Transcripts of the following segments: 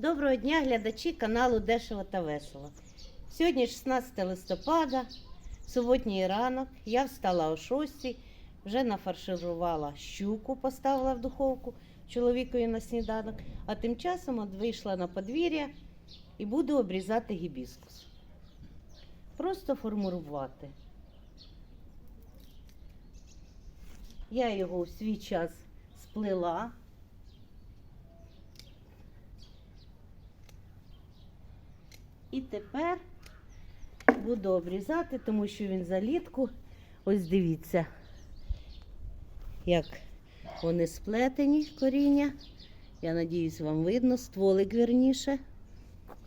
Доброго дня, глядачі каналу Дешево та Весело. Сьогодні 16 листопада, суботній ранок. Я встала о 6, вже нафарширувала щуку, поставила в духовку чоловікові на сніданок, а тим часом от вийшла на подвір'я і буду обрізати гібіскус. Просто формувати. Я його у свій час сплела. І тепер буду обрізати, тому що він залітку. Ось дивіться, як вони сплетені коріння. Я надіюсь, вам видно, стволик верніше.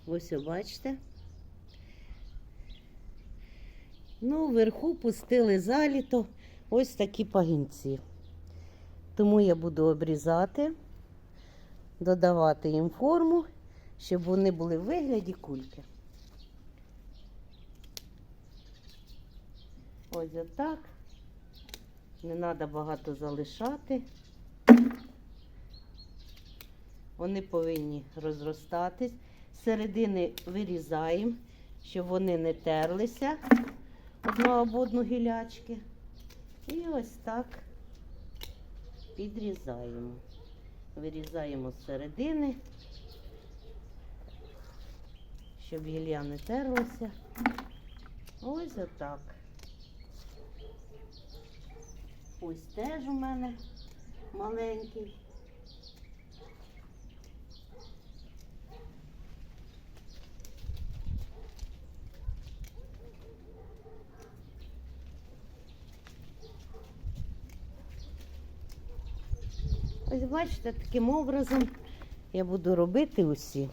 Ось бачите. Ну, вверху пустили заліто ось такі пагінці. Тому я буду обрізати, додавати їм форму, щоб вони були в вигляді кульки. Ось отак. Не треба багато залишати. Вони повинні розростатись. Середини вирізаємо, щоб вони не терлися одну об одну гілячки. І ось так підрізаємо. Вирізаємо з середини, щоб гілля не терлася. Ось отак. Ось теж у мене маленький. Ось бачите, таким образом я буду робити усі.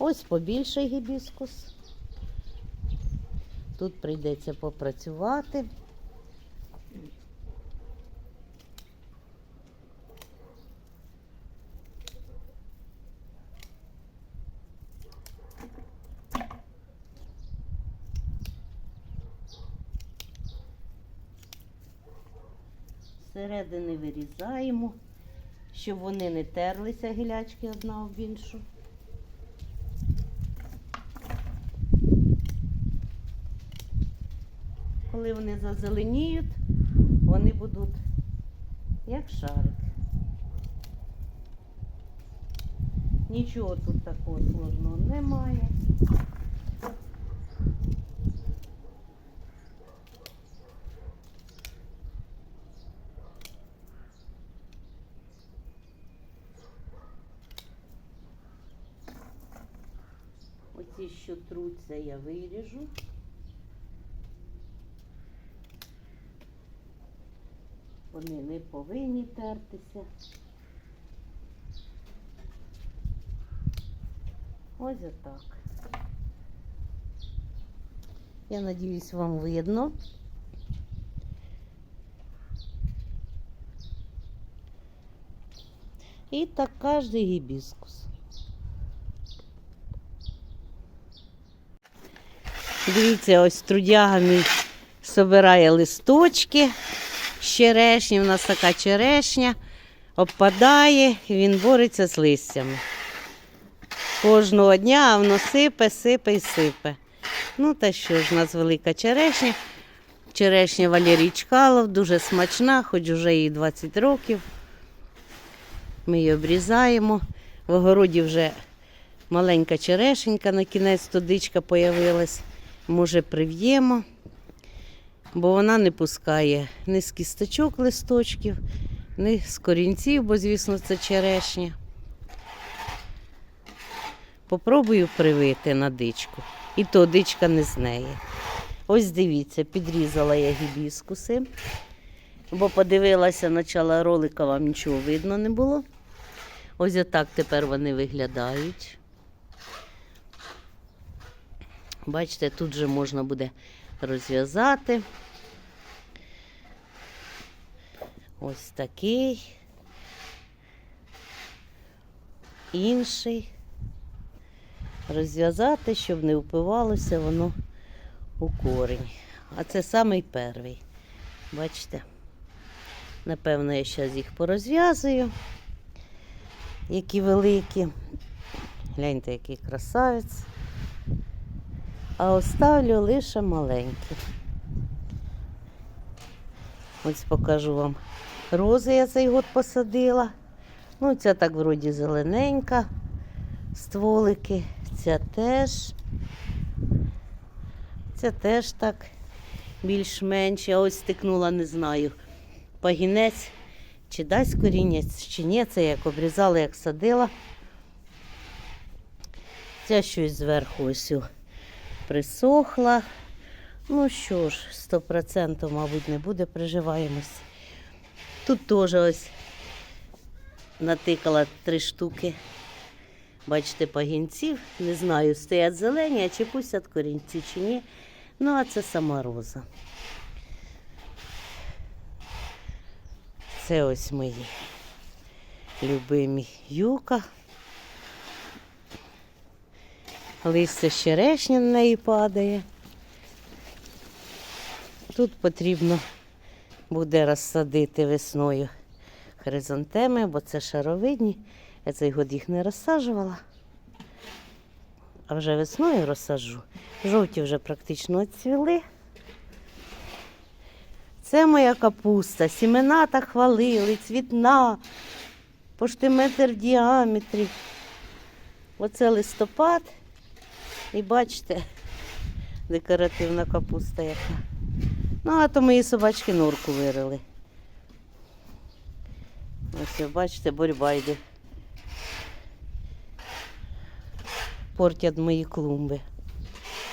Ось побільший гібіскус. Тут прийдеться попрацювати. Зсередини вирізаємо, щоб вони не терлися гілячки одна об іншу. Коли вони зазеленіють, вони будуть як шарик. Нічого тут такого сложного немає. Оці, що труться, я виріжу. Вони не повинні тертися. Ось отак. Я надіюсь, вам видно. І так кожний гібіскус. Дивіться, ось трудяга мій собирає листочки з черешні. У нас така черешня обпадає і він бореться з листями. Кожного дня воно сипе, сипе і сипе. Ну, та що ж, у нас велика черешня. Черешня Валерій Чкалов, дуже смачна, хоч вже їй 20 років. Ми її обрізаємо. В огороді вже маленька черешенька, на кінець тодичка появилась. Може, прив'ємо, бо вона не пускає ні з кісточок листочків, ні з корінців, бо, звісно, це черешня. Попробую привити на дичку. І то дичка не з неї. Ось дивіться, підрізала я гібіскуси, бо подивилася начала ролика, вам нічого видно не було. Ось отак тепер вони виглядають. Бачите, тут же можна буде розв'язати. Ось такий. Інший. Розв'язати, щоб не впивалося воно у корінь. А це самий перший. Бачите? Напевно, я зараз їх порозв'язую, які великі. Гляньте, який красавець. А оставлю лише маленькі. Ось покажу вам. Рози я цей год посадила. Ну, ця так вроді зелененька. Стволики. Ця теж. Ця теж так більш-менш. Я ось стикнула, не знаю. Пагінець, чи дасть корінець, чи ні. Це як обрізала, як садила. Ця щось зверху ось присохла. Ну що ж, 100% мабуть, не буде, приживаємось. Тут теж ось натикала три штуки. Бачите, пагінців. Не знаю, стоять зелені, а чи пустять корінці, чи ні. Ну, а це сама роза. Це ось мої любимі юка. Листя черешня на неї падає. Тут потрібно буде розсадити весною хризантеми, бо це шаровидні. Я цей год їх не розсаджувала. А вже весною розсаджу. Жовті вже практично відцвіли. Це моя капуста. Сімена так хвалили, цвітна, пошти метр в діаметрі. Оце листопад. І бачите, декоративна капуста яка. Ну, а то мої собачки норку вирили. Ось, бачите, боротьба йде. Портять мої клумби.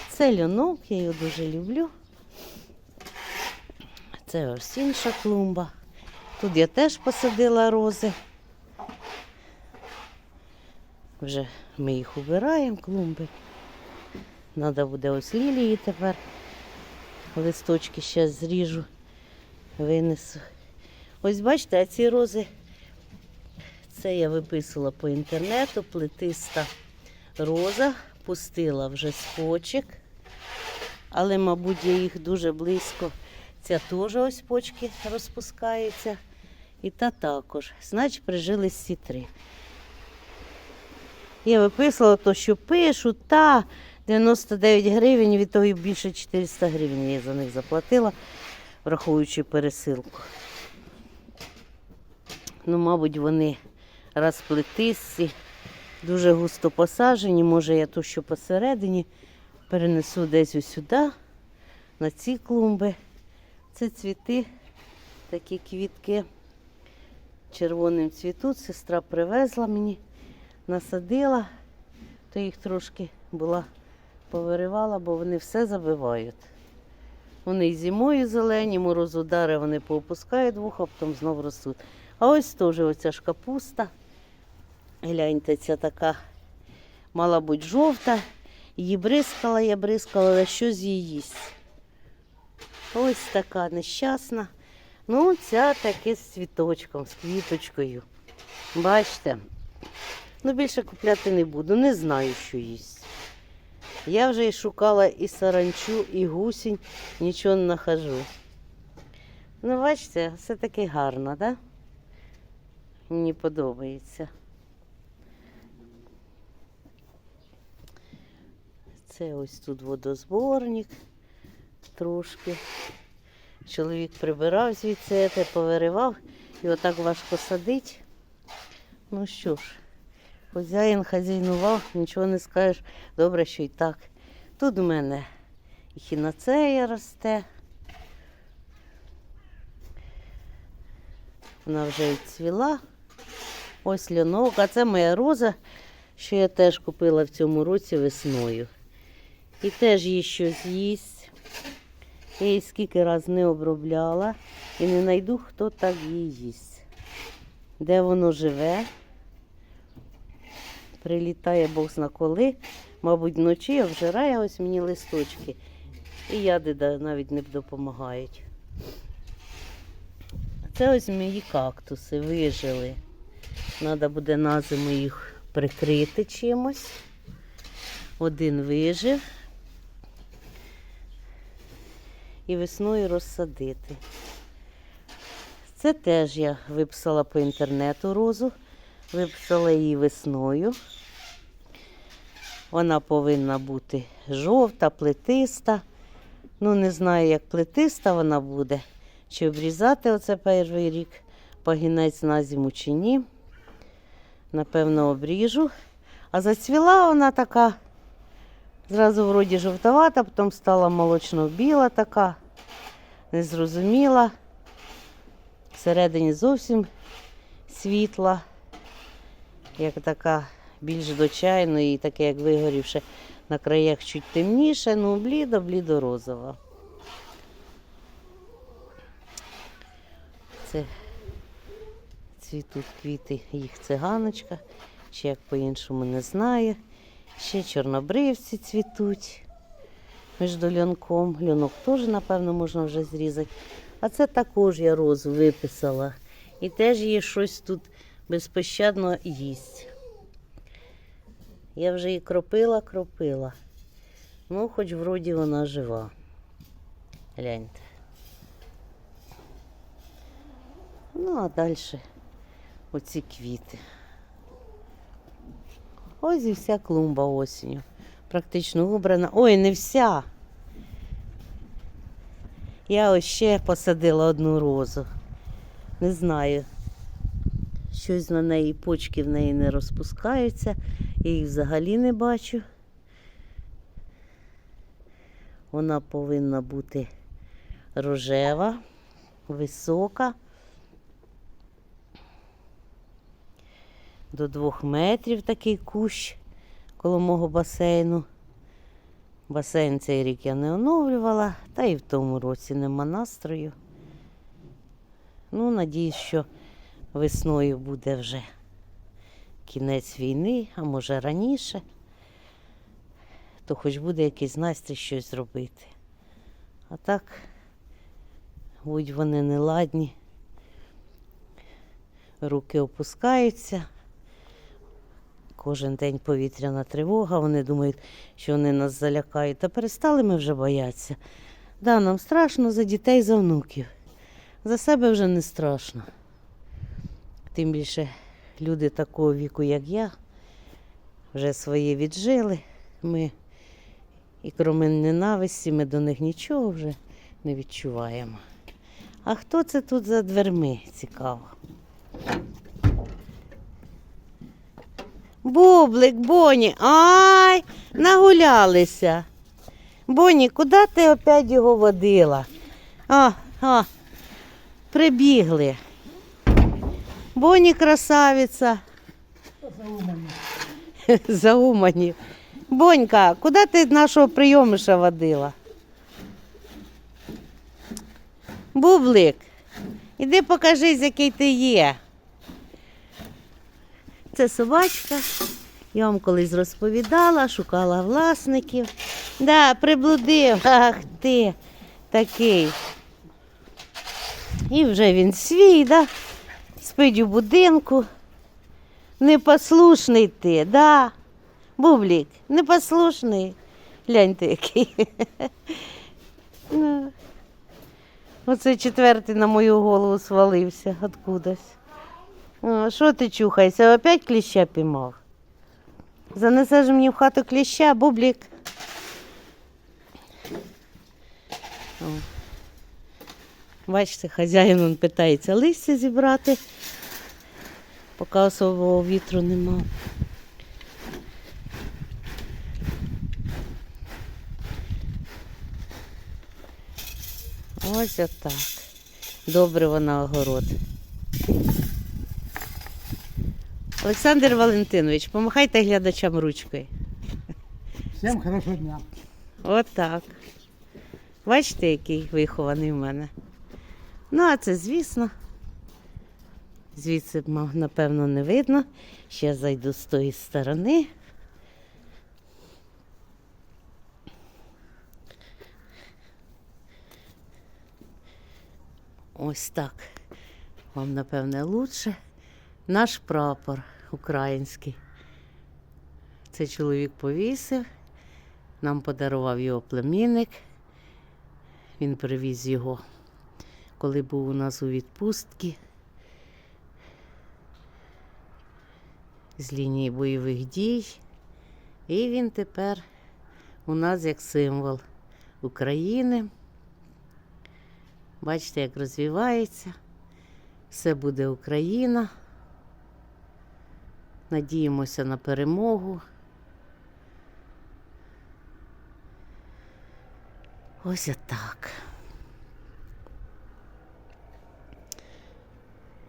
Це льонок, я його дуже люблю. Це ось інша клумба. Тут я теж посадила рози. Вже ми їх убираємо, клумби. Треба буде ось лілії тепер. Листочки ще зріжу, винесу. Ось бачите, а ці рози, це я виписувала по інтернету, плетиста роза, пустила вже спочек, але, мабуть, я їх дуже близько. Ця теж ось почки розпускаються. І та також. Значить, прижились всі три. Я виписала то, що пишу, та 99 гривень, від того більше 400 гривень я за них заплатила, враховуючи пересилку. Ну, мабуть, вони розплетисті, дуже густо посаджені. Може, я ту, що посередині, перенесу десь сюди, на ці клумби. Це цвіти, такі квітки червоним цвітуть. Сестра привезла мені, насадила, то їх трошки була повиривала, бо вони все забивають. Вони зимою зелені, морозудари вони поопускають вуха, а потім знов ростуть. А ось теж оця ж капуста. Гляньте, ця така, мала бути жовта. Її бризкала, я бризкала, але що з її їсть? Ось така нещасна. Ну, ця таки з цвіточком, з квіточкою. Бачите? Ну, більше купляти не буду, не знаю, що їсть. Я вже і шукала і саранчу, і гусінь, нічого не нахожу. Ну, бачите, все таки гарно? Да? Мені подобається. Це ось тут водозборник трошки. Чоловік прибирав звідси, те повиривав і отак важко садить. Ну що ж, хазяїн хазяйнував, нічого не скажеш. Добре, що і так. Тут у мене і хіноцея росте. Вона вже відцвіла. Ось льонок, а це моя роза, що я теж купила в цьому році весною. І теж їй щось їсть. Я її скільки раз не обробляла і не знайду, хто так її їсть. Де воно живе, прилітає Бог зна коли, мабуть, вночі обжирає ось мені листочки. І яди навіть не допомагають. Це ось мої кактуси вижили. Треба буде на зиму їх прикрити чимось. Один вижив. І весною розсадити. Це теж я виписала по інтернету розу. Виписала її весною. Вона повинна бути жовта, плетиста. Ну, не знаю, як плетиста вона буде. Чи обрізати оце перший рік пагінець на зиму чи ні. Напевно, обріжу. А зацвіла вона така. Зразу вроді жовтовата, потім стала молочно-біла така, незрозуміла. Всередині зовсім світла, як така більш до і таке, як вигорівше на краях чуть темніше, ну блідо, блідо розова. Це цвітуть квіти їх циганочка, чи як по-іншому не знаю. Ще чорнобривці цвітуть між льонком. Льонок теж, напевно, можна вже зрізати. А це також я розу виписала. І теж її щось тут безпощадно їсть. Я вже її кропила, кропила. Ну, хоч вроді вона жива. Гляньте. Ну, а далі оці квіти. Ось і вся клумба осінню. Практично убрана. Ой, не вся. Я ось ще посадила одну розу. Не знаю. Щось на неї, почки в неї не розпускаються. Я їх взагалі не бачу. Вона повинна бути рожева, висока. До двох метрів такий кущ коло мого басейну. Басейн цей рік я не оновлювала, та і в тому році нема настрою. Ну, надіюсь, що весною буде вже кінець війни, а може раніше, то хоч буде якийсь настрій щось зробити. А так, будь вони неладні, руки опускаються. Кожен день повітряна тривога, вони думають, що вони нас залякають. Та перестали ми вже боятися. Да, нам страшно за дітей, за внуків. За себе вже не страшно. Тим більше люди такого віку, як я, вже своє віджили. Ми і крім ненависті, ми до них нічого вже не відчуваємо. А хто це тут за дверми? Цікаво. Бублик, Боні, ай, нагулялися. Боні, куди ти опять його водила? А, а, прибігли. Боні красавиця. Заумані. Бонька, куди ти нашого прийомиша водила? Бублик, іди покажись, який ти є. Це собачка. Я вам колись розповідала, шукала власників. Да, приблудив. Ах ти такий. І вже він свій, да? Спить у будинку. Непослушний ти, да? Бублік, непослушний. Гляньте який. Ну. Оце четвертий на мою голову свалився откудась. Що ти чухаєшся? Опять кліща піймав? Занесеш мені в хату кліща, бублік. Бачите, хазяїн питається листя зібрати, поки особого вітру нема. Ось отак. Добре вона огород. Олександр Валентинович, помахайте глядачам ручкою. Всем хорошего дня. От так. Бачите, який вихований в мене. Ну, а це, звісно. Звідси, напевно, не видно. Ще зайду з тої сторони. Ось так. Вам, напевне, лучше. Наш прапор український. Це чоловік повісив. Нам подарував його племінник. Він привіз його, коли був у нас у відпустці з лінії бойових дій. І він тепер у нас як символ України. Бачите, як розвивається. Все буде Україна. Надіємося на перемогу. Ось отак.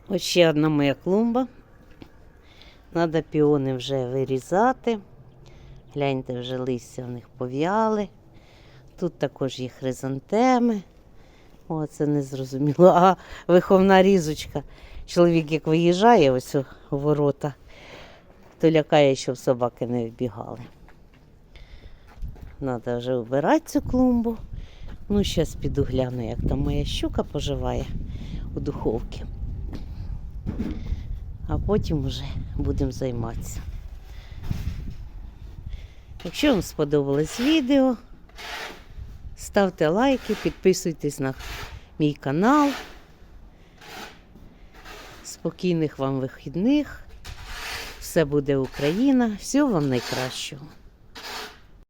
Ось ще одна моя клумба. Надо піони вже вирізати. Гляньте, вже листя в них пов'яли. Тут також є хризантеми. О, це не зрозуміло. А виховна різочка. Чоловік, як виїжджає ось у ворота, то лякає, щоб собаки не вбігали. Треба вже вбирати цю клумбу. Ну, зараз піду гляну, як там моя щука поживає у духовці. А потім вже будемо займатися. Якщо вам сподобалось відео, ставте лайки, підписуйтесь на мій канал. Спокійних вам вихідних. Все буде Україна. Всього вам найкращого.